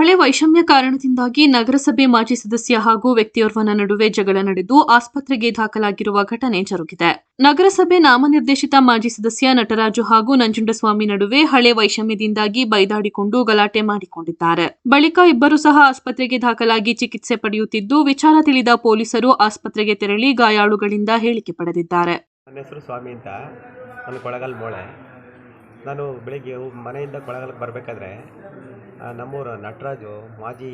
ಹಳೆ ವೈಷಮ್ಯ ಕಾರಣದಿಂದಾಗಿ ನಗರಸಭೆ ಮಾಜಿ ಸದಸ್ಯ ಹಾಗೂ ವ್ಯಕ್ತಿಯೋರ್ವನ ನಡುವೆ ಜಗಳ ನಡೆದು ಆಸ್ಪತ್ರೆಗೆ ದಾಖಲಾಗಿರುವ ಘಟನೆ ಜರುಗಿದೆ. ನಗರಸಭೆ ನಾಮನಿರ್ದೇಶಿತ ಮಾಜಿ ಸದಸ್ಯ ನಟರಾಜು ಹಾಗೂ ನಂಜುಂಡಸ್ವಾಮಿ ನಡುವೆ ಹಳೆ ವೈಷಮ್ಯದಿಂದಾಗಿ ಬೈದಾಡಿಕೊಂಡು ಗಲಾಟೆ ಮಾಡಿಕೊಂಡಿದ್ದಾರೆ. ಬಳಿಕ ಇಬ್ಬರು ಸಹ ಆಸ್ಪತ್ರೆಗೆ ದಾಖಲಾಗಿ ಚಿಕಿತ್ಸೆ ಪಡೆಯುತ್ತಿದ್ದು, ವಿಚಾರ ತಿಳಿದ ಪೊಲೀಸರು ಆಸ್ಪತ್ರೆಗೆ ತೆರಳಿ ಗಾಯಾಳುಗಳಿಂದ ಹೇಳಿಕೆ ಪಡೆದಿದ್ದಾರೆ. ನಾನು ಕೊಳಗಲ್ ಮನೆಯಿಂದ ಕೊಳಗಲ್ಗೆ ಬರಬೇಕಾದ್ರೆ ನಮ್ಮೂರ ನಟರಾಜು ಮಾಜಿ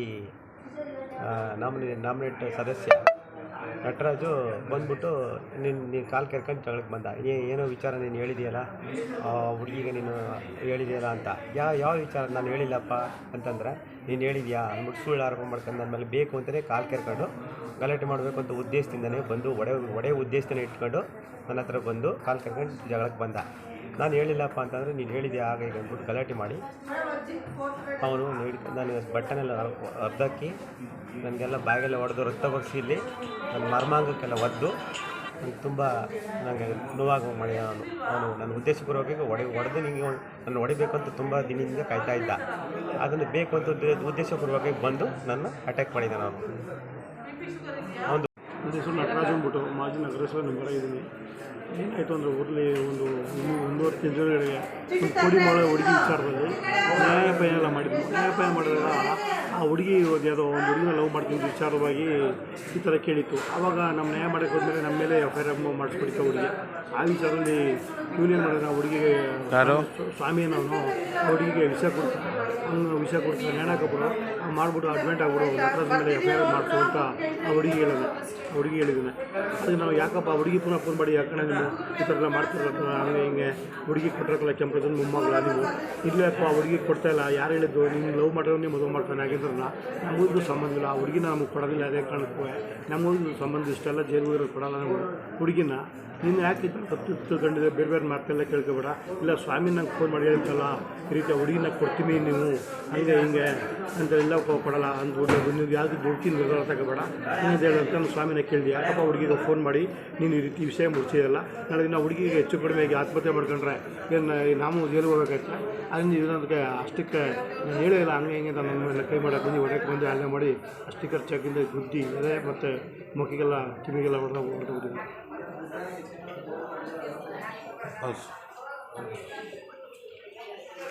ನಾಮಿನೇ ನಾಮಿನಿ, ನಾಮಿನೇಟ್ ಸದಸ್ಯ. ನಟರಾಜು ಬಂದ್ಬಿಟ್ಟು ನಿನ್ನ ನೀನು ಕಾಲು ಕೆರ್ಕೊಂಡು ಜಗಳಕ್ಕೆ ಬಂದ. ಏನೋ ವಿಚಾರ ನೀನು ಹೇಳಿದೆಯಲ್ಲ? ಹುಡುಗಿಗೆ ನೀನು ಹೇಳಿದೆಯಲ್ಲ ಅಂತ. ಯಾವ ಯಾವ ವಿಚಾರ? ನಾನು ಹೇಳಿಲ್ಲಪ್ಪ ಅಂತಂದ್ರೆ, ನೀನು ಹೇಳಿದ್ಯಾ? ಅಂದ್ಬಿಟ್ಟು ಸುಳ್ಳು ಆರೋಪ ಮಾಡ್ಕೊಂಡು ನನ್ನ ಮೇಲೆ ಬೇಕು ಅಂತಲೇ ಕಾಲು ಕೆರ್ಕೊಂಡು ಗಲಾಟೆ ಮಾಡಬೇಕು ಅಂತ ಉದ್ದೇಶದಿಂದನೇ ಬಂದು ಒಡೆ ಒಡೆ ಉದ್ದೇಶದಿಂದ ಇಟ್ಕೊಂಡು ನನ್ನ ಹತ್ರ ಬಂದು ಕಾಲು ಕೆರ್ಕೊಂಡು ಜಗಳಕ್ಕೆ ಬಂದ. ನಾನು ಹೇಳಿಲ್ಲಪ್ಪ ಅಂತಂದರೆ ನೀನು ಹೇಳಿದ್ಯಾ? ಆಗ ಈಗ ಅಂದ್ಬಿಟ್ಟು ಗಲಾಟೆ ಮಾಡಿ ಅವನು ನೀಡಿ ನಾನು ಬಟ್ಟನೆಲ್ಲ ಅರ್ಧಕ್ಕಿ, ನನಗೆಲ್ಲ ಬಾಯಿಗೆಲ್ಲ ಹೊಡೆದು ರಕ್ತ ಬಗ್ಸಿಲ್ಲಿ ನನ್ನ ಮರ್ಮಾಂಗಕ್ಕೆಲ್ಲ ಒದ್ದು. ನಂಗೆ ತುಂಬ ನನಗೆ ನೋವಾಗ ಮಾಡಿ ಅವನು. ಅವನು ನನ್ನ ಉದ್ದೇಶಪೂರ್ವಕವಾಗಿ ಒಡೆ ಹೊಡೆದು ನಿಮಗೆ ನನ್ನ ಹೊಡಿಬೇಕು ಅಂತ ತುಂಬ ದಿನದಿಂದ ಕಾಯ್ತಾ ಇದ್ದ. ಅದನ್ನು ಬೇಕು ಅಂತ ಉದ್ದೇ- ಉದ್ದೇಶಪೂರ್ವಕವಾಗಿ ಬಂದು ನನ್ನ ಅಟ್ಯಾಕ್ ಮಾಡಿದ್ದಾನೆ ನಾನು ನನ್ನ ಹೆಸರು ನಟರಾಜ್ ಅಂದ್ಬಿಟ್ಟು ಮಾಜಿ ನಗರಸಭೆ ನಂಬರ ಇದ್ದೀನಿ ಏನಾಯಿತು ಅಂದರೆ ಊರಲ್ಲಿ ಒಂದು ಒಂದೂವರೆ ತಿಂಗಳಿಗೆ ಒಂದು ಕೋಡಿ ಮಾಡೋ ಹುಡುಗಿ ವಿಚಾರದಲ್ಲಿ ನ್ಯಾಯಪಾಯ ಎಲ್ಲ ಮಾಡಿದ್ವಿ ನ್ಯಾಯಪಾಯ ಮಾಡಿದಾಗ ಆ ಹುಡುಗಿ ಯಾವುದೋ ಒಂದು ಹುಡುಗಿನ ಲವ್ ಮಾಡ್ತೀನಿ ವಿಚಾರವಾಗಿ ಈ ಥರ ಕೇಳಿತ್ತು. ಆವಾಗ ನಮ್ಮ ನ್ಯಾಯ ಮಾಡೋಕೆ ಹೋದ್ಮೇಲೆ ನಮ್ಮ ಮೇಲೆ ಎಫ್ ಐ ಆರ್ ಮಾಡಿಸ್ಬಿಡ್ತು ಹುಡುಗಿ. ಆ ವಿಚಾರದಲ್ಲಿ ಯೂನಿಯನ್ ಮಾಡಿದ ಹುಡುಗಿಗೆ ಸ್ವಾಮಿ ಆ ಹುಡುಗಿಗೆ ವಿಷ ಕೊಡ್ತಾರೆ ಹಂಗೆ ವಿಷ ಕೊಡ್ತಾರೆ ನೇಣಾಕಬಿಡ ಮಾಡಿಬಿಟ್ಟು ಅಡ್ಮೆಂಟ್ ಆಗ್ಬಿಡು ನಟರಾಜ್ ಮೇಲೆ ಎಫ್ ಐ ಆರ್ ಮಾಡಿಸು ಅಂತ ಆ ಹುಡುಗಿ ಹೇಳಿದೆ ಆ ಹುಡುಗಿ ಹೇಳಿದ್ದಾನೆ. ಅದಕ್ಕೆ ನಾವು ಯಾಕಪ್ಪ ಹುಡುಗಿ ಪುನಃ ಫೋನ್ ಮಾಡಿ, ಯಾಕಣ್ಣ ನೀವು ಈ ಥರ ಎಲ್ಲ ಮಾಡ್ತಿರಲ್ಲ ಹಂಗೆ ಹಿಂಗೆ ಹುಡುಗಿ ಕೊಟ್ಟಿರಕ್ಕಲ್ಲ ಕೆಂಪದ ಮೊಮ್ಮಗಳ ನೀವು. ಇಲ್ಲಪ್ಪ ಹುಡುಗಿ ಕೊಡ್ತಾ ಇಲ್ಲ. ಯಾರು ಹೇಳಿದ್ದು? ನಿಮ್ಗೆ ಲವ್ ಮಾಡಿರೋ ನೀವು ಮದುವೆ ಮಾಡ್ತಾನೆ ಹಾಗಿದ್ರಲ್ಲ. ನಮಗೂ ಸಂಬಂಧ ಇಲ್ಲ. ಆ ಹುಡುಗಿನ ನಮಗೆ ಕೊಡೋದಿಲ್ಲ ಅದೇ ಕಾರಣಕ್ಕೂ. ನಮಗೂ ಸಂಬಂಧ ಇಷ್ಟೆಲ್ಲ ಜೈಲು ಇರೋದು ಕೊಡಲ್ಲ ನಾವು. ಹುಡುಗಿನ ನೀನು ಯಾಕೆ ತಪ್ಪು ತಿಳ್ಕೊಂಡಿದ್ರೆ ಬೇರೆ ಬೇರೆ ಮಾತೆಲ್ಲ ಕೇಳ್ಕೊಬೇಡ. ಇಲ್ಲ, ಸ್ವಾಮಿ ನಂಗೆ ಫೋನ್ ಮಾಡಿ ಹೇಳ್ತಲ್ಲ, ಈ ರೀತಿ ಹುಡುಗಿನ ಕೊಡ್ತೀನಿ ನೀವು. ಹಂಗೆ ಹಿಂಗೆ ಅಂತ ಎಲ್ಲ ಕೊಡಲ್ಲ ಅಂದ್ಬಿಟ್ಟು ನೀವು ಯಾವುದು ದುಡ್ಡು ನಿರ್ಧಾರ ತಗೋಬೇಡ ನೀನು ಅಂತ ನಾನು ಕೇಳಿದೆ ಯಾಕಪ್ಪ ಹುಡುಗಿಗೆ ಫೋನ್ ಮಾಡಿ? ನೀನು ಈ ರೀತಿ ವಿಷಯ ಮುಗಿಸಿದಲ್ಲ ನಾಳೆ ದಿನ ಹುಡುಗಿಗೆ ಹೆಚ್ಚು ಕಡಿಮೆ ಆಗಿ ಆತ್ಮಹತ್ಯೆ ಮಾಡ್ಕೊಂಡ್ರೆ ಏನು ನಾವು ಜೈಲು ಹೋಗ್ಬೇಕಾಯ್ತು? ಅದರಿಂದ ಇದಕ್ಕೆ ಅಷ್ಟಕ್ಕೆ ನಾನು ಹೇಳೇ ಇಲ್ಲ. ಹಂಗೆ ಹಿಂಗೆ ನನ್ನ ಮೇಲೆ ಕೈ ಮಾಡೋಕ್ಕೆ ಬಂದು ಹೊಡೆಯಕ್ಕೆ ಬಂದು ಅಲ್ಲೇ ಮಾಡಿ ಅಷ್ಟು ಖರ್ಚಾಗಿಂದ ಬುದ್ಧಿ ಇದೆ ಮತ್ತು ಮುಖಿಗೆಲ್ಲ ಕಿವಿಗೆಲ್ಲ ಹೊಡೆದ ಹೊಡೆದು ಹೌದು.